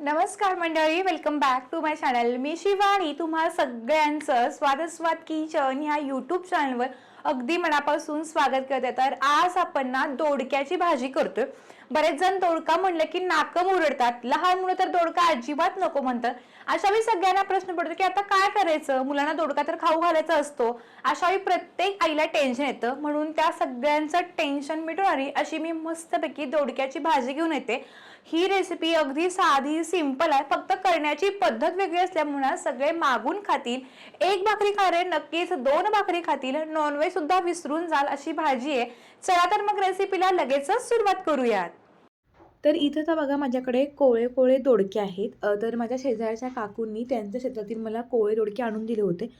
नमस्कार मंडळी welcome back to my channel मी शिवानी तुम्हा सगळ्यांचं स्वादस्वाद स्वाद किचन ह्या यूट्यूब चॅनलवर अगदी मनापासून स्वागत करते. तर आज आपण ना दोडक्याची भाजी करतोय. बरेच जण दोडका म्हणलं की नाकं मुरडतात. लहान मुलं तर दोडका अजिबात नको म्हणतात. अशा वेळी सगळ्यांना प्रश्न पडतो की आता काय करायचं? मुलांना दोडका तर खाऊ घालायचा असतो. अशा वेळी प्रत्येक आईला टेन्शन येतं. म्हणून त्या सगळ्यांचं टेन्शन मिटवणारी अशी मी मस्तपैकी दोडक्याची भाजी घेऊन येते. ही रेसिपी अगदी साधी सिंपल आहे. फक्त करण्याची पद्धत वेगळी असल्यामुळे सगळे मागून खातील. एक भाकरी खाणारे नक्कीच दोन भाकरी खातील. नॉनव्हेज सुद्धा विसरून जाल अशी भाजी आहे. चला तर मग रेसिपीला लगेचच सुरुवात करूयात. तर इथं तर बघा माझ्याकडे कोळे कोळे दोडके आहेत. तर माझ्या शेजारच्या काकूंनी त्यांच्या शेतातील मला कोळे दोडके आणून दिले होते.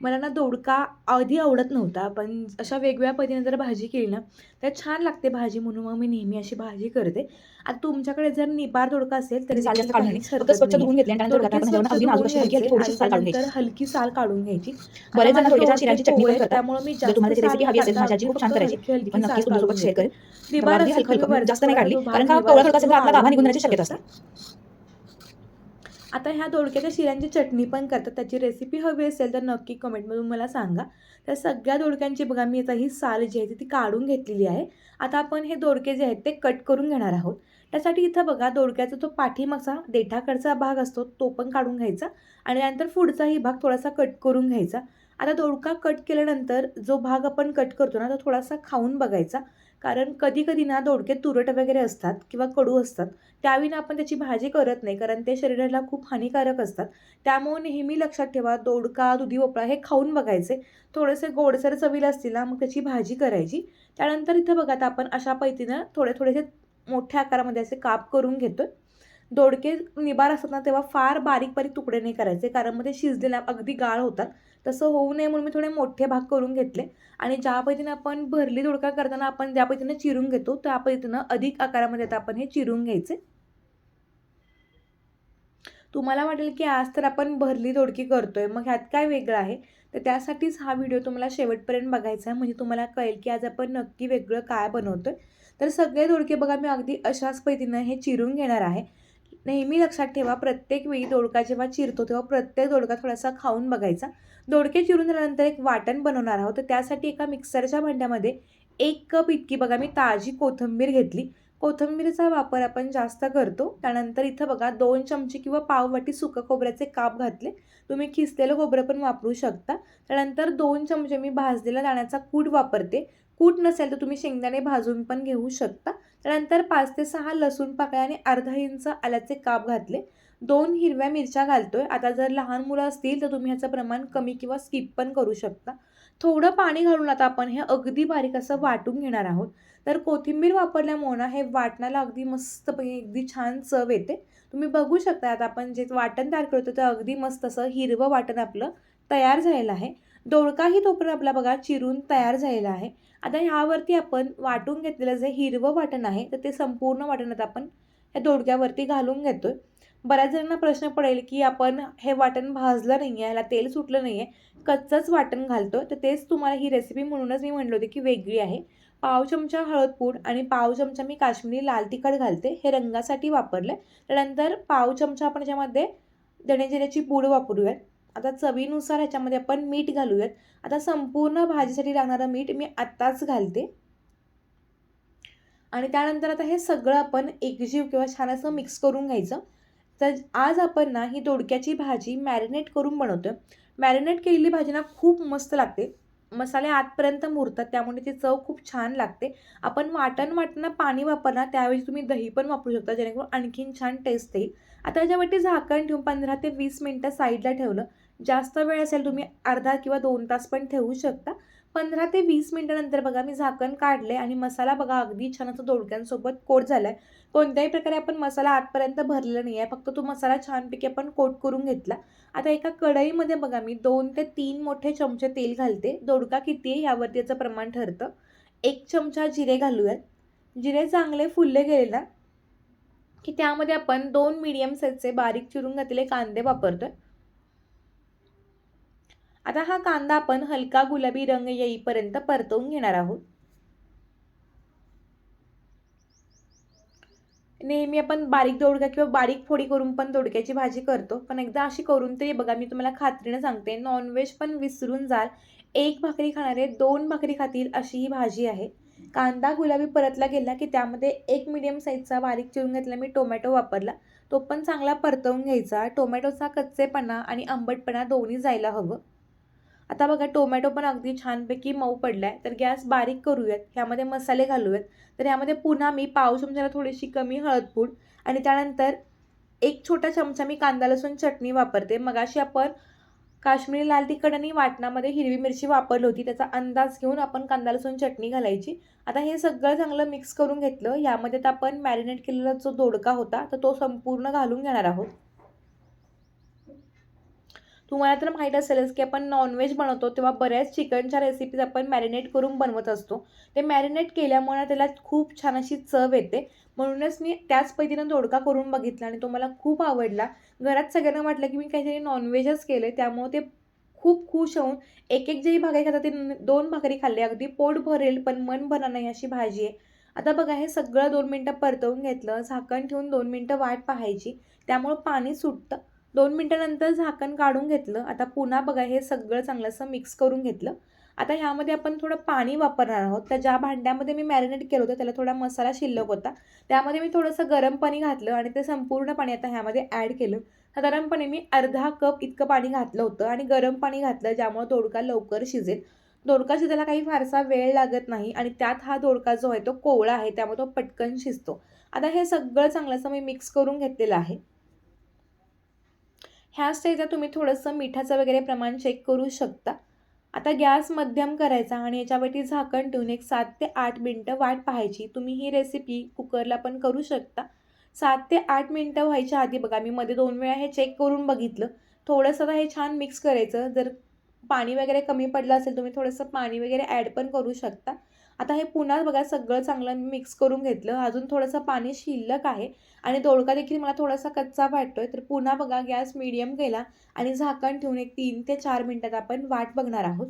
मला ना दोडका आधी आवडत नव्हता पण अशा वेगवेगळ्या पद्धतीने जर भाजी केली ना तर छान लागते भाजी म्हणून. मग मी नेहमी अशी भाजी करते. आता तुमच्याकडे जर निबार दोडका असेल तर अशी हलकी- साल काढून घ्यायची. बरेच. त्यामुळे मी जास्त नाही हलकी, तर जास्त नाही काढली. कारण का तर निघून तर शक्यता असते. आता ह्या दोडक्याच्या शिऱ्यांची चटणी पण करतात. त्याची रेसिपी हवी असेल तर नक्की कमेंटमधून मला सांगा. त्या सगळ्या दोडक्यांची बघा मी आता ही साल जी आहे ती- ती काढून घेतलेली आहे. आता आपण हे दोडके जे आहेत ते कट करून घेणार आहोत. त्यासाठी इथं बघा दोडक्याचा जो पाठीमागचा देठाकडचा भाग असतो तो पण काढून घ्यायचा. आणि त्यानंतर पुढचाही भाग थोडासा कट करून घ्यायचा. आता दोडका कट केल्यानंतर जो भाग आपण कट करतो ना तो थोडासा खाऊन बघायचा. कारण कधी कधी ना दोडके तुरट वगैरे असतात किंवा कडू असतात त्याविना आपण त्याची भाजी करत नाही कारण ते शरीराला खूप हानिकारक असतात. त्यामुळे नेहमी लक्षात ठेवा दोडका दुधी भोपळा हे खाऊन बघायचे. थोडेसे गोडसर चवीला असतील ना मग त्याची भाजी करायची. त्यानंतर इथं बघा आता आपण अशा पद्धतीनं थोडे थोडेसे मोठ्या आकारामध्ये असे काप करून घेतोय. दोडके निबार असतात ना तेव्हा फार बारीक बारीक तुकडे नाही करायचे कारण मग ते शिजलेल्या अगदी गाळ होतात. तसं होऊ नये म्हणून मी थोडे मोठे भाग करून घेतले. आणि ज्या पद्धतीनं आपण भरली दोडका करताना आपण ज्या पद्धतीनं चिरून घेतो त्या पद्धतीनं अधिक आकारामध्ये आता आपण हे चिरून घ्यायचे. तुम्हाला वाटेल की आज तर आपण भरली दोडकी करतोय मग ह्यात काय वेगळं आहे? तर त्यासाठीच हा व्हिडिओ तुम्हाला शेवटपर्यंत बघायचा आहे. म्हणजे तुम्हाला कळेल की आज आपण नक्की वेगळं काय बनवतोय. तर सगळे दोडके बघा मी अगदी अशाच पद्धतीनं हे चिरून घेणार आहे. नेहमी लक्षात ठेवा प्रत्येक वेळी दोडका जेव्हा चिरतो तेव्हा प्रत्येक दोडका थोडासा खाऊन बघायचा. दोडके चिरून झाल्यानंतर एक वाटण बनवणार आहोत. तर त्यासाठी एका मिक्सरच्या भांड्यामध्ये एक कप इतकी बघा मी ताजी कोथिंबीर घेतली. कोथिंबीरचा वापर आपण जास्त करतो. त्यानंतर इथं बघा दोन चमचे किंवा पाववाटी सुकं खोबऱ्याचे काप घातले. तुम्ही खिसलेलं खोबरं पण वापरू शकता. त्यानंतर दोन चमचे मी भाजलेला दाण्याचा कूट वापरते. कूट नसेल तर तुम्ही शेंगदाणे भाजून पण घेऊ शकता. त्यानंतर पाच ते सहा लसूण पाकळ्या आणि अर्धा इंच आल्याचे काप घातले. दोन हिरव्या मिरच्या घालतोय. आता जर लहान मुलं असतील तर तुम्ही ह्याचं प्रमाण कमी किंवा स्किप पण करू शकता. थोडं पाणी घालून आता आपण हे अगदी बारीक असं वाटून घेणार आहोत. तर कोथिंबीर वापरल्यामुळं ना हे वाटणाला अगदी मस्तपैकी अगदी छान चव येते. तुम्ही बघू शकता आता आपण जे वाटण तयार करतो ते अगदी मस्त असं हिरवं वाटण आपलं तयार झालेलं आहे. दोडकाही तोपर्यंत आपला बघा चिरून तयार झालेला आहे. आता ह्यावरती आपण वाटून घेतलेलं जे हिरवं वाटण आहे तर ते संपूर्ण वाटणात आपण ह्या दोडक्यावरती घालून घेतो आहे बऱ्याच जणांना प्रश्न पडेल की आपण हे वाटण भाजलं नाही आहे ह्याला तेल सुटलं नाही आहे कच्चंच वाटण घालतो तर तेच तुम्हाला ही रेसिपी म्हणूनच मी म्हणलं होते की वेगळी आहे. पाव चमचा हळद पूड आणि पाव चमचा मी काश्मीरी लाल तिखट घालते. हे रंगासाठी वापरले त्यानंतर पाव चमचा आपण ज्यामध्ये धणे पूड वापरूयात. आता चवीनुसार ह्याच्यामध्ये आपण मीठ घालूयात. आता संपूर्ण भाजीसाठी लागणारं मीठ मी आत्ताच घालते. आणि त्यानंतर आता हे सगळं आपण एकजीव किंवा छान असं मिक्स करून घ्यायचं. तर आज आपण ना ही दोडक्याची भाजी मॅरिनेट करून बनवतो मॅरिनेट केलेली भाजी ना खूप मस्त लागते. मसाले आतपर्यंत मुरतात त्यामुळे ती चव खूप छान लागते. आपण वाटण वाटणं पाणी वापरणार त्यावेळी तुम्ही दही पण वापरू शकता जेणेकरून आणखीन छान टेस्ट येईल. आता याच्यावरती झाकण ठेवून पंधरा ते वीस मिनटं साईडला ठेवलं. जास्त वेळ असेल तुम्ही अर्धा किंवा दोन तास पण ठेवू शकता. पंधरा ते वीस मिनटानंतर बघा मी झाकण काढले आणि मसाला बघा अगदी छान असं दोडक्यांसोबत कोट झाला आहे कोणत्याही प्रकारे आपण मसाला आतपर्यंत भरलेला नाही आहे फक्त तो मसाला छानपैकी आपण कोट करून घेतला. आता एका कढईमध्ये बघा मी दोन ते तीन मोठे चमचे तेल घालते. दोडका किती आहे यावरती याचं प्रमाण ठरतं. एक चमचा जिरे घालूयात. जिरे चांगले फुलले गेले ना की त्यामध्ये आपण दोन मिडियम साईजचे बारीक चिरून घातलेले कांदे वापरतो आहे आता हा कांदा आपण हलका गुलाबी रंग येईपर्यंत परतवून घेणार आहोत. नेहमी आपण बारीक दोडका किंवा बारीक फोडी करून पण दोडक्याची भाजी करतो. पण एकदा अशी करून तरी बघा मी तुम्हाला खात्रीनं सांगते नॉनव्हेज पण विसरून जाल. एक भाकरी खाणारे दोन भाकरी खातील अशी ही भाजी आहे. कांदा गुलाबी परतला गेला की त्यामध्ये एक मिडियम साईजचा बारीक चिरून घेतला मी टोमॅटो वापरला. तो पण चांगला परतवून घ्यायचा. टोमॅटोचा कच्चेपणा आणि आंबटपणा दोन्ही जायला हवं. आता बघा टोमॅटो पण अगदी छानपैकी मऊ पडला आहे तर गॅस बारीक करूयात. ह्यामध्ये मसाले घालूयात. तर ह्यामध्ये पुन्हा मी पाव चमच्याला थोडीशी कमी हळदपूड आणि त्यानंतर एक छोटा चमचा मी कांदा लसूण चटणी वापरते. मगाशी आपण काश्मीरी लाल तिखट आणि वाटणामध्ये हिरवी मिरची वापरली होती. त्याचा अंदाज घेऊन आपण कांदा लसूण चटणी घालायची. आता हे सगळं चांगलं मिक्स करून घेतलं. यामध्ये तर आपण मॅरिनेट केलेला जो दोडका होता तर तो संपूर्ण घालून घेणार आहोत. तुम्हाला तर माहीत असेलच की आपण नॉनव्हेज बनवतो तेव्हा बऱ्याच चिकनच्या रेसिपीज आपण मॅरिनेट करून बनवत असतो. ते मॅरिनेट केल्यामुळे त्याला खूप छान अशी चव येते. म्हणूनच मी त्याच पद्धतीनं दोडका करून बघितला आणि तो मला खूप आवडला. घरात सगळ्यांना वाटलं की मी काहीतरी नॉनव्हेजच केलं त्यामुळे ते खूप खुश होऊन एक एक जेही भाकरी खातात ते दोन भाकरी खाल्ली अगदी पोट भरेल पण मन भरा नाही अशी भाजी आहे. आता बघा हे सगळं दोन मिनटं परतवून घेतलं झाकण ठेवून दोन मिनटं वाट पाहायची त्यामुळं पाणी सुटतं. दोन मिनटानंतर झाकण काढून घेतलं. आता पुन्हा बघा हे सगळं चांगलं असं मिक्स करून घेतलं. आता ह्यामध्ये आपण थोडं पाणी वापरणार आहोत. त्या ज्या भांड्यामध्ये मी मॅरिनेट केलं होतं त्याला थोडा मसाला शिल्लक होता. त्यामध्ये मी थोडंसं गरम पाणी घातलं आणि ते संपूर्ण पाणी आता ह्यामध्ये ॲड केलं. साधारणपणे मी अर्धा कप इतकं पाणी घातलं होतं आणि गरम पाणी घातलं ज्यामुळे दोडका लवकर शिजेल. दोडका शिजायला काही फारसा वेळ लागत नाही आणि त्यात हा दोडका जो आहे तो कोवळा आहे त्यामुळे तो पटकन शिजतो. आता हे सगळं चांगलंसं मी मिक्स करून घेतलेलं आहे. ह्या स्टेजला तुम्ही थोडंसं मिठाचं वगैरे प्रमाण चेक करू शकता. आता गॅस मध्यम करायचा आणि याच्यावरती झाकण ठेवून एक सात ते आठ मिनटं वाट पाहायची. तुम्ही ही रेसिपी कुकरला पण करू शकता. सात ते आठ मिनटं व्हायच्या आधी बघा मी मध्ये दोन वेळा हे चेक करून बघितलं. थोडंसं हे छान मिक्स करायचं. जर पाणी वगैरे कमी पडलं असेल तुम्ही थोडंसं पाणी वगैरे ॲड पण करू शकता. आता हे पुन्हा बघा सगळं चांगलं मिक्स करून घेतलं. अजून थोडंसं पाणी शिल्लक आहे आणि दोडका देखील मला थोडासा कच्चा वाटतोय. तर पुन्हा बघा गॅस मिडियम केला आणि झाकण ठेवून एक तीन ते चार मिनटात आपण वाट बघणार आहोत.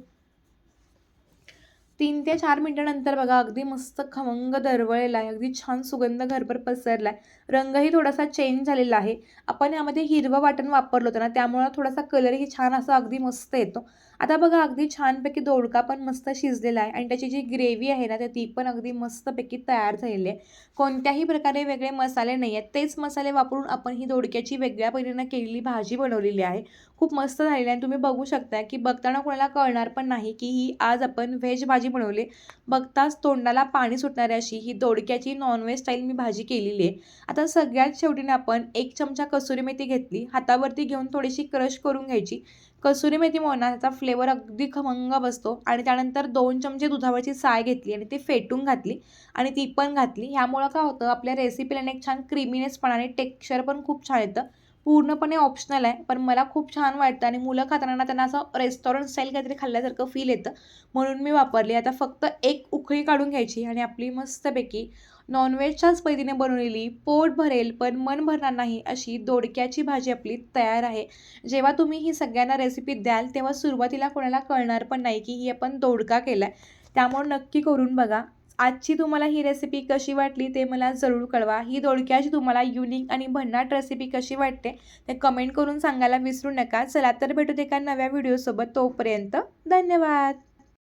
तीन ते चार मिनटानंतर बघा अगदी मस्त खमंग दरवळेला आहे अगदी छान सुगंध घरभर पसरला आहे रंगही थोडासा चेंज झालेला आहे. आपण यामध्ये हिरवं वाटण वापरलं होतं ना त्यामुळं थोडासा कलरही छान असा अगदी मस्त येतो. आता बघा अगदी छानपैकी दोडका पण मस्त शिजलेला आहे आणि त्याची जी ग्रेव्ही आहे ना ती पण अगदी मस्तपैकी तयार झालेली आहे. कोणत्याही प्रकारे वेगळे मसाले नाही आहेत. तेच मसाले वापरून आपण ही दोडक्याची वेगळ्या पद्धतीनं केलेली भाजी बनवलेली आहे. खूप मस्त झालेली आहे तुम्ही बघू शकता की बघताना कोणाला कळणार पण नाही की ही आज आपण व्हेज भाजी बनवली बघताच तोंडाला पाणी सुटणारी अशी ही दोडक्याची नॉनव्हेज स्टाईल मी भाजी केलेली आहे. आता सगळ्यात शेवटीने आपण एक चमचा कसुरी मेथी घेतली. हातावरती घेऊन थोडीशी क्रश करून घ्यायची. कसुरी मेथीमुळे ना त्याचा फ्लेवर अगदी खमंग बसतो. आणि त्यानंतर दोन चमचे दुधावरची साय घेतली आणि ती फेटून घातली आणि ती पण घातली. ह्यामुळं काय होतं आपल्या रेसिपीला एक छान क्रीमीनेसपणा आणि टेक्स्चर पण खूप छान येतं. पूर्णपणे ऑप्शनल आहे पण मला खूप छान वाटतं आणि मुलं खाताना त्यांना असं रेस्टॉरंट स्टाईल काहीतरी खाल्ल्यासारखं फील येतं. म्हणून मी वापरली. आता फक्त एक उकळी काढून घ्यायची आणि आपली मस्तपैकी नॉनव्हेजच्याच पद्धतीने बनवलेली पोट भरेल पण मन भरणार नाही अशी दोडक्याची भाजी आपली तयार आहे. जेव्हा तुम्ही ही सगळ्यांना रेसिपी द्याल तेव्हा सुरुवातीला कोणाला कळणार पण नाही की ही आपण दोडका केला आहे त्यामुळे नक्की करून बघा. आजची तुम्हाला ही रेसिपी कशी वाटली ते मला जरूर कळवा. ही दोडक्याची तुम्हाला युनिक आणि भन्नाट रेसिपी कशी वाटते ते कमेंट करून सांगायला विसरू नका. चला तर भेटू एका नव्या व्हिडिओसोबत तोपर्यंत धन्यवाद!